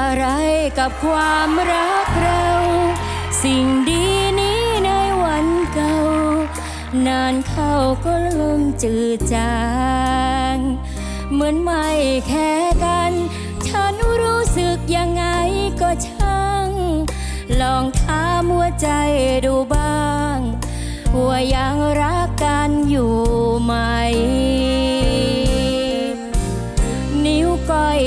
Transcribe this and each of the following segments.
อะไรกับความรักเรา สิ่งดีนี้ในวันเก่า นานเข้าก็เริ่มจืดจางเหมือนไม่แค่กัน ฉันรู้สึกยังไงก็ช่าง ลองถามหัวใจดูบ้าง ว่ายังรักกันอยู่ไหม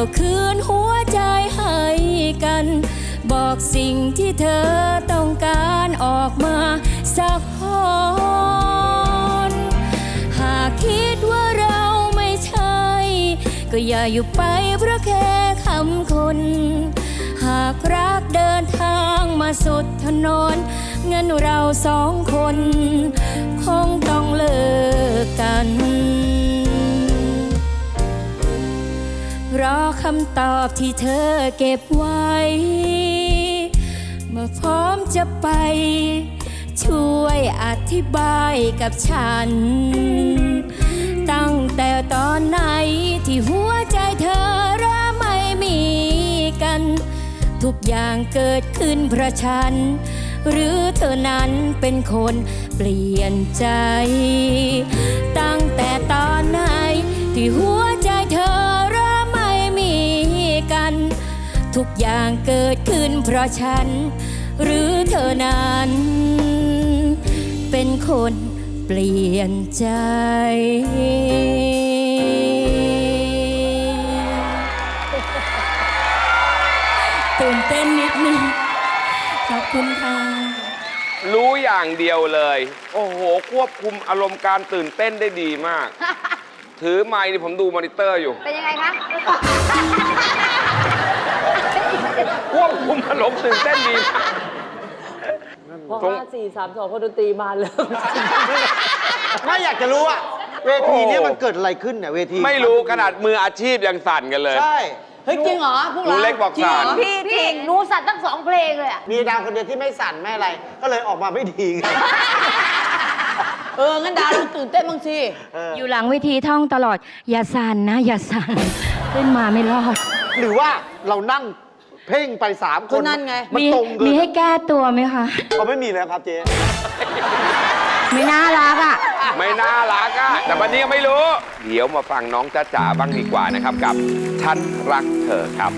ก็คืนหัวใจให้กัน บอกสิ่งที่เธอต้องการออกมาสักหนหากคิดว่าเราไม่ใช่ ก็อย่าอยู่ไปเพราะแค่คำคน หากรักเดินทางมาสุดถนนงั้นเราสองคน คงต้องเลิกกัน รอคำตอบที่เธอเก็บไว้ เมื่อพร้อมจะไป ช่วยอธิบายกับฉัน ตั้งแต่ตอนไหนที่หัวใจเธอเริ่มไม่มีกัน ทุกอย่างเกิดขึ้นเพราะฉัน หรือเธอนั้นเป็นคนเปลี่ยนใจ ทุกอย่างเกิดขึ้นเพราะฉัน หรือเธอนั้น เป็นคนเปลี่ยนใจ ตื่นเต้นนิดนึงขอบคุณค่ะ รู้อย่างเดียวเลย โอ้โห ควบคุมอารมณ์การตื่นเต้นได้ดีมาก ถือไม้นี่ผมดูมอนิเตอร์อยู่ เป็นยังไงคะ ควบคุมอารมณ์ตื่นเต้นดีมาก พอตรง ห้าสี่สามสองพอดนตรีมาเริ่ม ไม่อยากจะรู้อะเวทีเนี้มันเกิดอะไรขึ้นเนี่ยเวทีไม่รู้ขนาดมืออาชีพยังสั่นกันเลย ใช่เฮ้ยจริงเหรอพวกหนูเราเล็กบอกจริงเหรสั่นพี่จริงหนูสัตว์ตั้งสองเพลงเลยอะมีดาวคนเดียวที่ไม่สั่นไม่อะไร ก็เลยออกมาไม่ดีไงเออ งั้นดาวลองตื่นเต้นบ้างสิเอออยู่หลังเวทีท่องตลอด อย่าสั่นนะ อย่าสั่น ขึ้นมาไม่รอด หรือว่าเรานั่ง เพ่งไปสามคก็นนั่นไง มันมีตรงเกินมีให้แก้ตัวไหมคะเขาไม่มีแล้วครับเจ๊ไม่น่ารักอะ ไม่น่ารักอะแต่วันนี้ยังไม่รู้ เดี๋ยวมาฟังน้องจ้าจ๋าบ้างดีกว่านะครับกับ ฉันรักเธอครับ